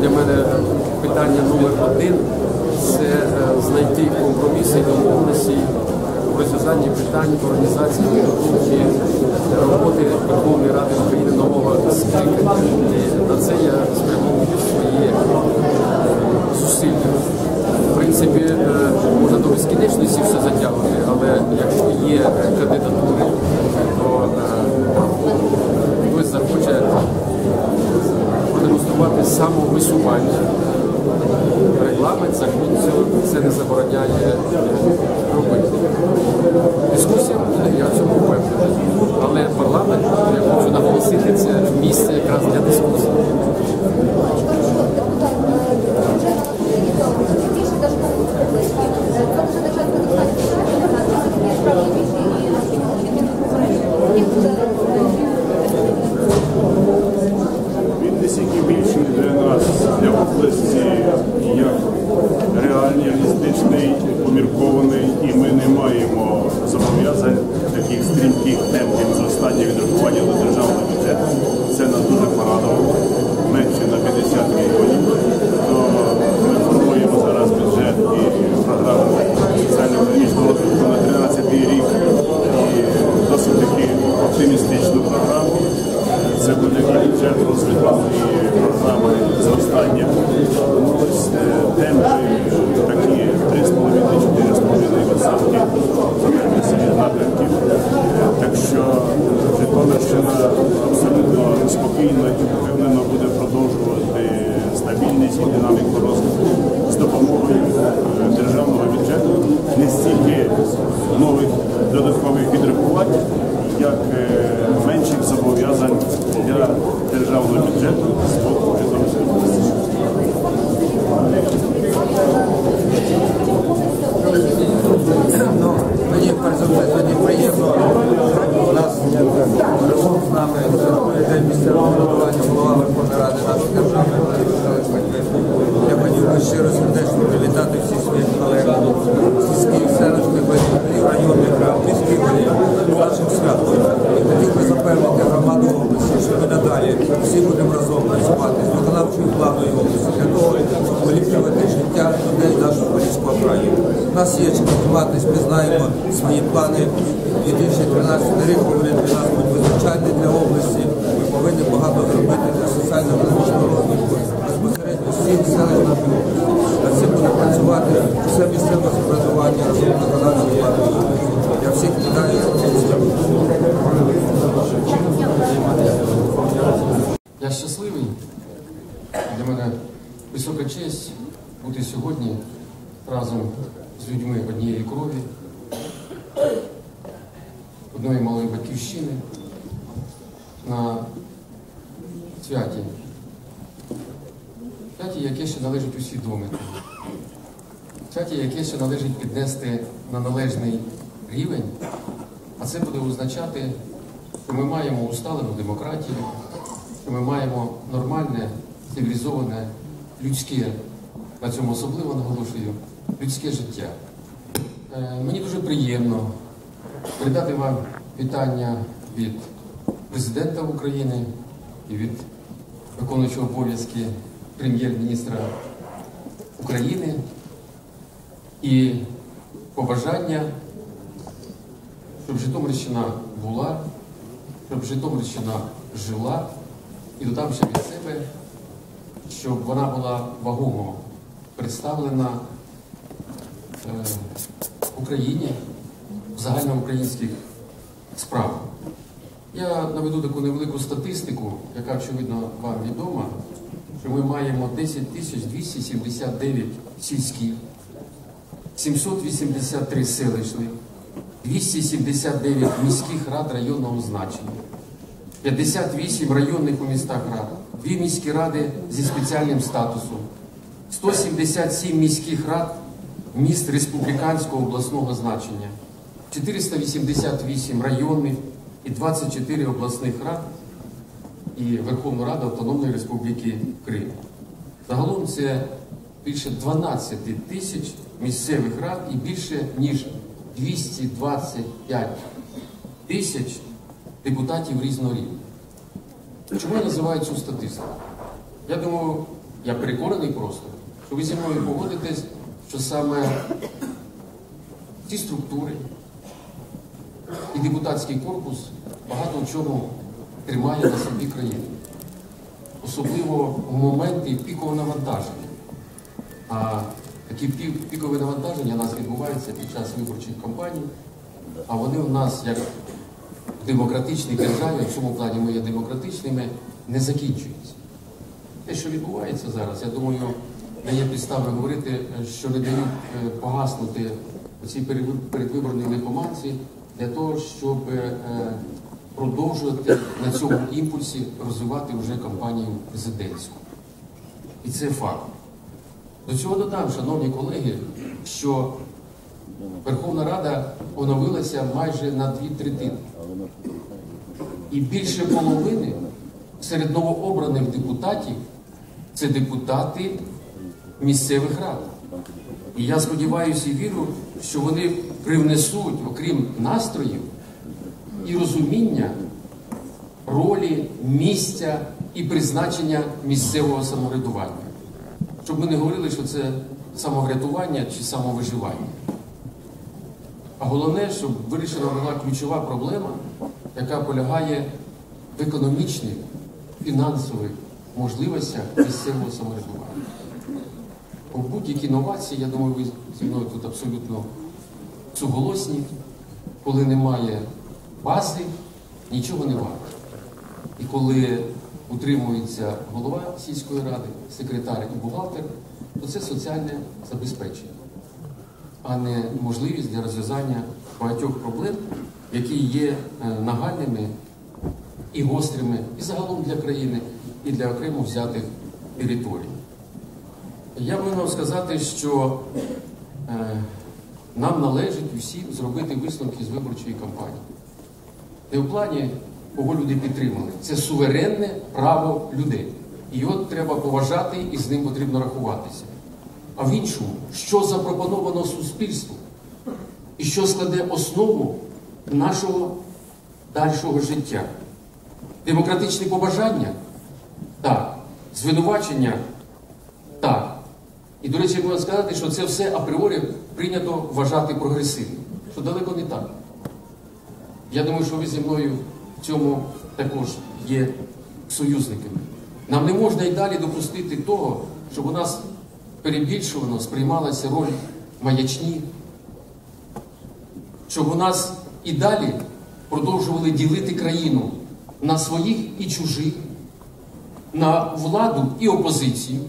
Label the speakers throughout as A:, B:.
A: для мене питання номер один це е, знайти компроміси домовленості у розв'язанні питань організації підготовки роботи Верховної Ради України нового скликання. І на це я спрямовую свої е, зусилля. В принципі, е, можна до безкінечності все затягувати, але якщо є кандидатури, то е, хтось захоче продемонструвати самовисування. Регламент, закон це не забороняє робити. Дискусія буде, я в цьому впевнений. Але парламент, я хочу наголосити, це місце якраз для дискусії.
B: Він настільки більший для нас, для області, як реальний, реалістичний, поміркований, і ми не маємо зобов'язань таких стрімких темпів зростання відрахування до державного бюджету. Це нас дуже порадувало. Менше на 50 мільйонів. То ми формуємо зараз бюджет і програму соціально-економічного розвитку на 13 рік і досить таки оптимістичну програму. Це буде і бюджет розвитку і програми зростання. Ну, ось е, темпи такі 3,5-4,5 відсотки від напрямків. Е, Так що Житомирщина абсолютно спокійно і впевнено буде продовжувати стабільність і динаміку розвитку з допомогою е, державного бюджету не стільки нових додаткових відрахувань, як е, менших зобов'язань для державного бюджету з боку Житомирської області.
C: Ну, мені перш за все сьогодні приємно. У нас разом з нами день місцевого самоврядування голова Верховної Ради нашої держави Валерій Михайлович Батьківський. Я хотів би щиро сердечно привітати всіх своїх колег сільських, селищних голів, районних рад, міських голів з нашим святом. І хотів би запевнити громаду області, що ми надалі всі будемо разом працювати з виконавчою владою області для того, щоб поліпшувати життя людей нашого поліського краю. У нас є чим займатися, ми знаємо свої плани. 2013 рік повинен для нас бути визначальний для області. Ми повинні багато зробити для соціально-економічного розвитку безпосередньо всіх селищ нашої області. Над цим буде працювати все місцеве самоврядування разом з виконавчою владою. Я всіх вітаю з цим святом.
A: Я щасливий. Для мене висока честь бути сьогодні разом з людьми однієї крові, одної малої батьківщини на святі. Святі, яке ще належить усвідомити. Святі, яке ще належить піднести на належний рівень, а це буде означати, що ми маємо усталену демократію, що ми маємо нормальне, цивілізоване, людське, на цьому особливо наголошую, людське життя. Е, Мені дуже приємно передати вам вітання від президента України і від виконуючого обов'язки прем'єр-міністра України і побажання, щоб Житомирщина була, щоб Житомирщина жила, і додам ще від себе, щоб вона була вагомо представлена е, Україні в загальноукраїнських справах. Я наведу таку невелику статистику, яка, очевидно, вам відома, що ми маємо 10 тисяч 279 сільських, 783 селищних, 279 міських рад районного значення, 58 районних у містах рад, 2 міські ради зі спеціальним статусом, 177 міських рад міст республіканського обласного значення, 488 районних і 24 обласних рад і Верховна Рада Автономної Республіки Крим. Загалом це більше 12 тисяч місцевих рад і більше ніж 225 тисяч депутатів різного рівня. Чому я називаю цю статистику? Я думаю, я переконаний просто, що ви зі мною погодитесь, що саме ці структури і депутатський корпус багато в чому тримає на собі країну. Особливо в моменти пікового навантаження. А такі пі- пікові навантаження у нас відбуваються під час виборчих кампаній, а вони у нас, як в демократичній державі, в цьому плані ми є демократичними, не закінчуються. Те, що відбувається зараз, я думаю, не є підстави говорити, що не дають е, погаснути ці передвиб- передвиборні лихоманці для того, щоб е, продовжувати на цьому імпульсі розвивати вже кампанію президентську. І це факт. До цього додам, шановні колеги, що Верховна Рада оновилася майже на дві третини. І більше половини серед новообраних депутатів це депутати місцевих рад. І я сподіваюся і вірю, що вони привнесуть, окрім настроїв, і розуміння ролі, місця і призначення місцевого самоврядування. Щоб ми не говорили, що це самоврятування чи самовиживання. А головне, щоб вирішена була ключова проблема, яка полягає в економічних, фінансових можливостях місцевого самоврядування. Бо будь-які новації, я думаю, ви зі мною тут абсолютно суголосні, коли немає бази, нічого не варто. І коли утримується голова сільської ради, секретар і бухгалтер, то це соціальне забезпечення, а не можливість для розв'язання багатьох проблем, які є е, нагальними і гострими, і загалом для країни, і для окремо взятих територій. Я повинен сказати, що е, нам належить усім зробити висновки з виборчої кампанії. Не в плані, кого люди підтримали. Це суверенне право людей. І його треба поважати і з ним потрібно рахуватися. А в іншому, що запропоновано суспільству і що складе основу нашого дальшого життя. Демократичні побажання? Так. Звинувачення? І, до речі, можу сказати, що це все апріорі прийнято вважати прогресивним, що далеко не так. Я думаю, що ви зі мною в цьому також є союзниками. Нам не можна і далі допустити того, щоб у нас перебільшувано сприймалася роль маячні, щоб у нас і далі продовжували ділити країну на своїх і чужих, на владу і опозицію.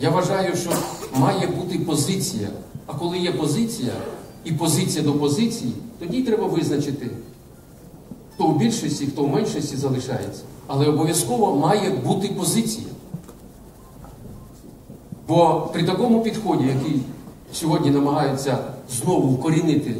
A: Я вважаю, що має бути позиція. А коли є позиція і позиція до позиції, тоді треба визначити, хто в більшості, хто в меншості залишається. Але обов'язково має бути позиція. Бо при такому підході, який сьогодні намагаються знову вкорінити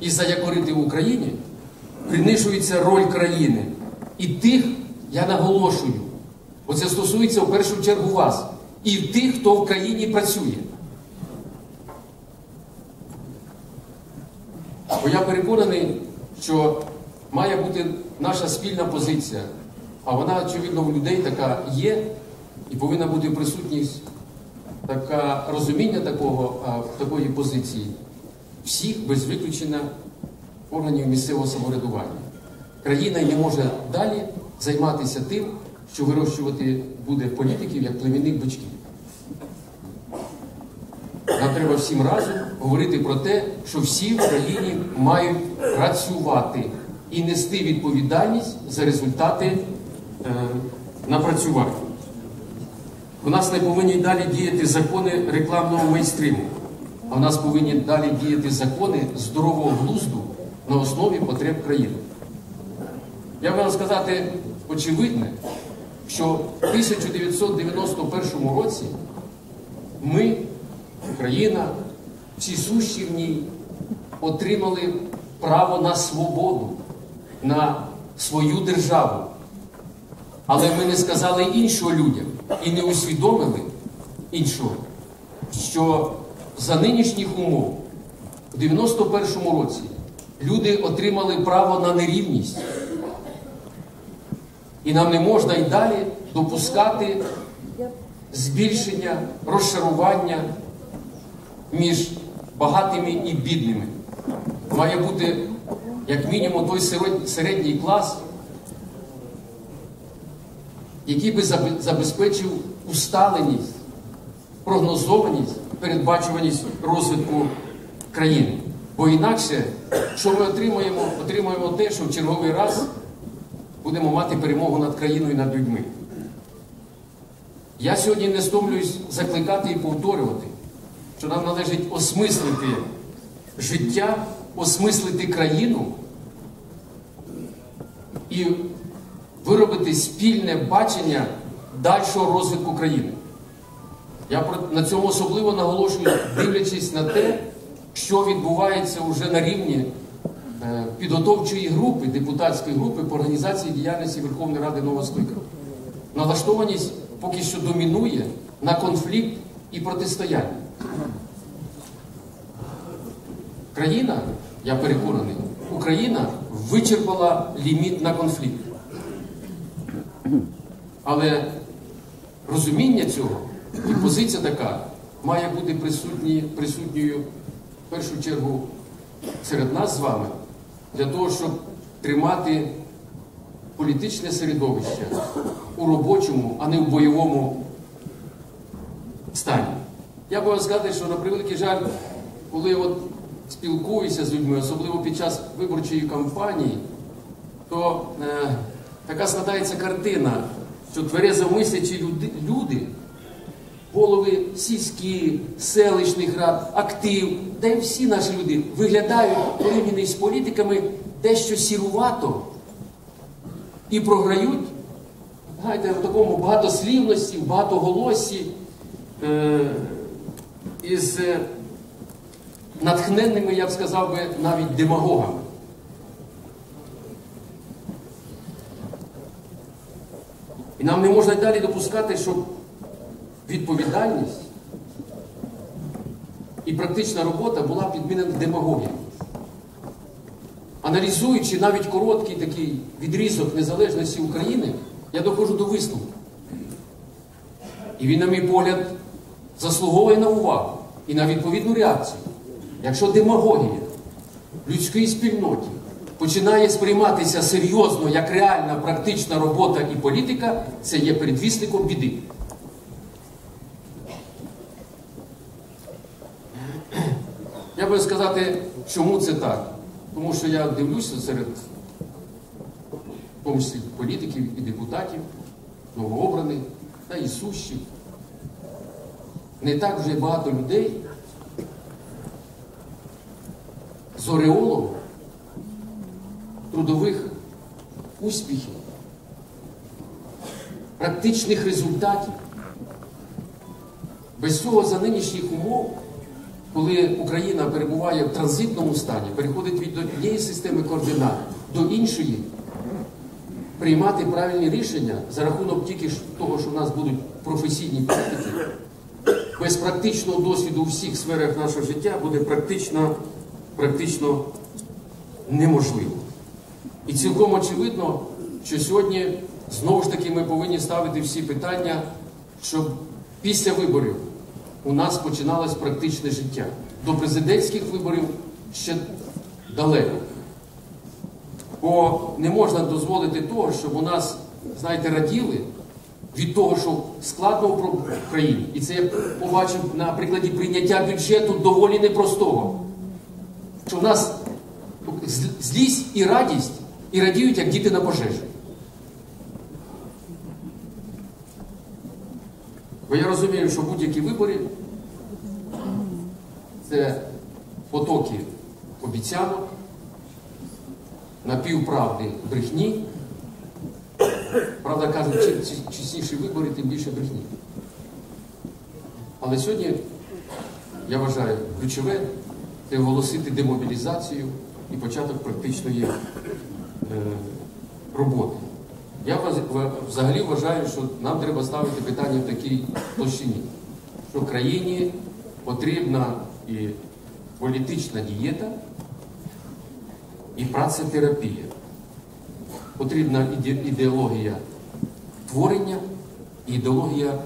A: і заякорити в Україні, принижується роль країни. І тих, я наголошую, бо це стосується в першу чергу вас, і в тих, хто в країні працює. Бо я переконаний, що має бути наша спільна позиція, а вона, очевидно, у людей така є, і повинна бути присутність така розуміння такого, такої позиції всіх без виключення органів місцевого самоврядування. Країна не може далі займатися тим, що вирощувати буде політиків як племінних бичків. Нам треба всім разом говорити про те, що всі в країні мають працювати і нести відповідальність за результати е, напрацювання. У нас не повинні далі діяти закони рекламного майстриму, а у нас повинні далі діяти закони здорового глузду на основі потреб країни. Я вам сказати очевидне, що в 1991 році ми, Україна, всі сущі в ній, отримали право на свободу, на свою державу. Але ми не сказали іншого людям і не усвідомили іншого, що за нинішніх умов у 91-му році люди отримали право на нерівність. І нам не можна й далі допускати збільшення, розшарування між багатими і бідними. Має бути, як мінімум, той середній клас, який би забезпечив усталеність, прогнозованість, передбачуваність розвитку країни. Бо інакше, що ми отримаємо, отримаємо те, що в черговий раз будемо мати перемогу над країною і над людьми. Я сьогодні не стомлююсь закликати і повторювати, що нам належить осмислити життя, осмислити країну і виробити спільне бачення дальшого розвитку країни. Я на цьому особливо наголошую, дивлячись на те, що відбувається вже на рівні підготовчої групи, депутатської групи по організації діяльності Верховної Ради нового скликання. Налаштованість поки що домінує на конфлікт і протистояння. Країна, я переконаний, Україна вичерпала ліміт на конфлікт. Але розуміння цього і позиція така має бути присутні, присутньою в першу чергу серед нас з вами для того, щоб тримати політичне середовище у робочому, а не в бойовому стані. Я можу сказати, що на превеликий жаль, коли от спілкуюся з людьми, особливо під час виборчої кампанії, то е, така складається картина, що тверезо мислячі люди, люди, голови сільських, селищних рад, актив, й всі наші люди виглядають порівняно з політиками дещо сірувато і програють знаєте, в такому багатослівності, в багатоголосі, е, із е, натхненними, я б сказав би, навіть демагогами. І нам не можна й далі допускати, щоб відповідальність і практична робота була підмінена демагогією. Аналізуючи навіть короткий такий відрізок незалежності України, я доходжу до висновку. І він, на мій погляд, заслуговує на увагу і на відповідну реакцію. Якщо демагогія в людській спільноті починає сприйматися серйозно як реальна практична робота і політика, це є передвісником біди. Би сказати, чому це так? Тому що я дивлюся серед в тому числі політиків і депутатів, новообраних та і сущих. Не так вже багато людей з ореолом трудових успіхів, практичних результатів. Без цього за нинішніх умов, коли Україна перебуває в транзитному стані, переходить від однієї системи координат до іншої, приймати правильні рішення за рахунок тільки того, що в нас будуть професійні політики, без практичного досвіду у всіх сферах нашого життя буде практично, практично неможливо. І цілком очевидно, що сьогодні знову ж таки ми повинні ставити всі питання, щоб після виборів у нас починалось практичне життя. До президентських виборів ще далеко. Бо не можна дозволити того, щоб у нас, знаєте, раділи від того, що складно в країні. І це я побачив на прикладі прийняття бюджету доволі непростого. Що в нас злість і радість і радіють, як діти на пожежі. Я розумію, що будь-які вибори це потоки обіцянок, напівправди брехні. Правда кажуть, чим чесніші вибори, тим більше брехні. Але сьогодні, я вважаю, ключове це оголосити демобілізацію і початок практичної е, роботи. Я взагалі вважаю, що нам треба ставити питання в такій площині, що країні потрібна і політична дієта, і працетерапія. Потрібна ідеологія творення і ідеологія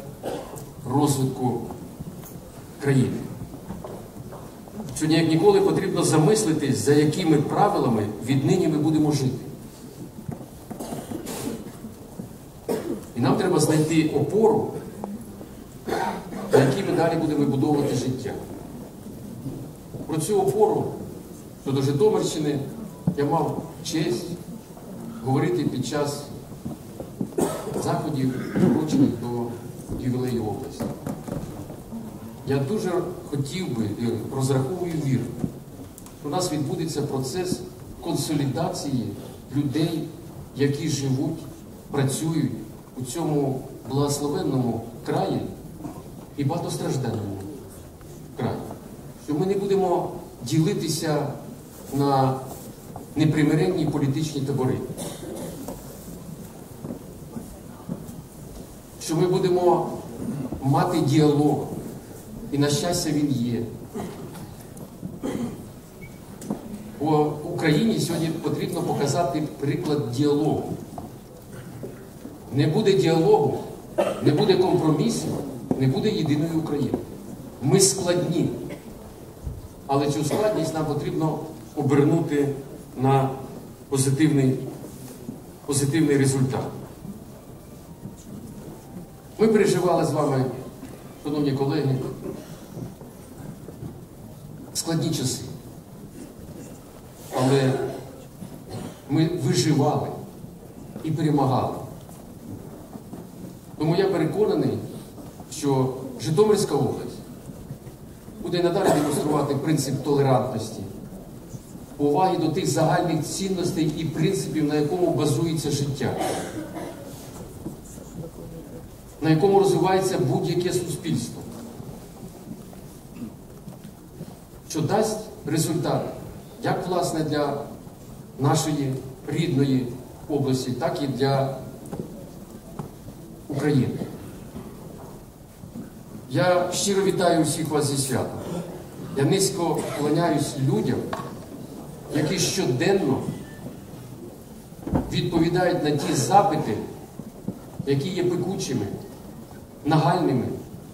A: розвитку країни. Сьогодні, як ніколи, потрібно замислитись, за якими правилами віднині ми будемо жити. І нам треба знайти опору, на якій ми далі будемо вибудовувати життя. Про цю опору щодо Житомирщини я мав честь говорити під час заходів, вручених до ювілею області. Я дуже хотів би і розраховую віру, що у нас відбудеться процес консолідації людей, які живуть, працюють у цьому благословенному краї і багатостражденному краї. Що ми не будемо ділитися на непримиренні політичні табори. Що ми будемо мати діалог, і на щастя він є. Бо Україні сьогодні потрібно показати приклад діалогу. Не буде діалогу, не буде компромісів, не буде єдиної України. Ми складні. Але цю складність нам потрібно обернути на позитивний, позитивний результат. Ми переживали з вами, шановні колеги, складні часи. Але ми виживали і перемагали. Тому я переконаний, що Житомирська область буде надалі демонструвати принцип толерантності, поваги до тих загальних цінностей і принципів, на якому базується життя, на якому розвивається будь-яке суспільство, що дасть результат як власне для нашої рідної області, так і для України. Я щиро вітаю всіх вас зі святом. Я низько вклоняюсь людям, які щоденно відповідають на ті запити, які є пекучими, нагальними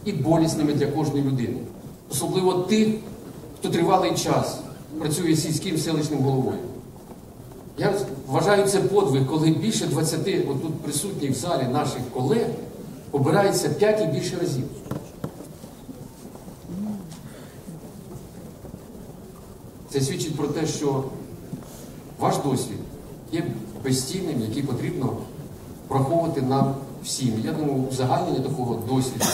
A: і болісними для кожної людини. Особливо тих, хто тривалий час працює сільським селищним головою. Я вважаю це подвиг, коли більше 20 отут присутніх в залі наших колег обирається 5 і більше разів. Це свідчить про те, що ваш досвід є безцінним, який потрібно враховувати нам всім. Я думаю, узагальнення такого досвіду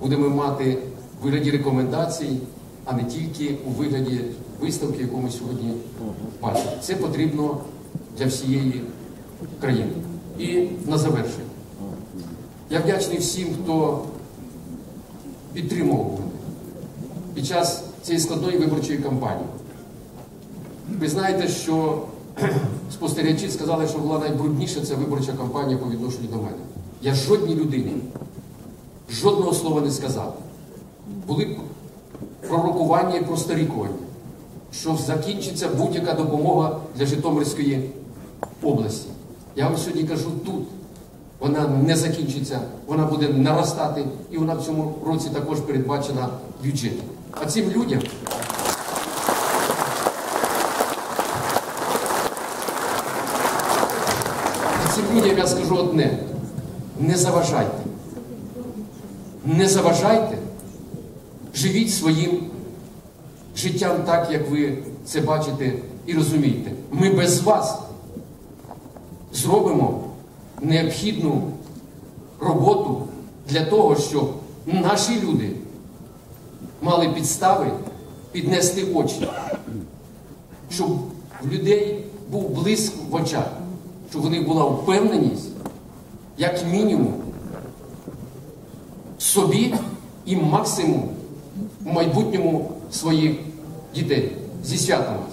A: будемо мати в вигляді рекомендацій, а не тільки у вигляді виставки, яку ми сьогодні бачимо. Це потрібно для всієї країни. І на завершення. Я вдячний всім, хто підтримував мене під час цієї складної виборчої кампанії. Ви знаєте, що спостерігачі сказали, що була найбрудніша ця виборча кампанія по відношенню до мене. Я жодній людині жодного слова не сказав. Були пророкування і просторікування, що закінчиться будь-яка допомога для Житомирської області. Я вам сьогодні кажу тут. Вона не закінчиться, вона буде наростати, і вона в цьому році також передбачена бюджетом. А цим людям. Цим людям я скажу одне: не заважайте. Не заважайте, живіть своїм життям так, як ви це бачите і розумієте. Ми без вас зробимо необхідну роботу для того, щоб наші люди мали підстави піднести очі, щоб в людей був блиск в очах, щоб в них була впевненість, як мінімум, собі і максимум в майбутньому своїх дітей. Зі святом вас!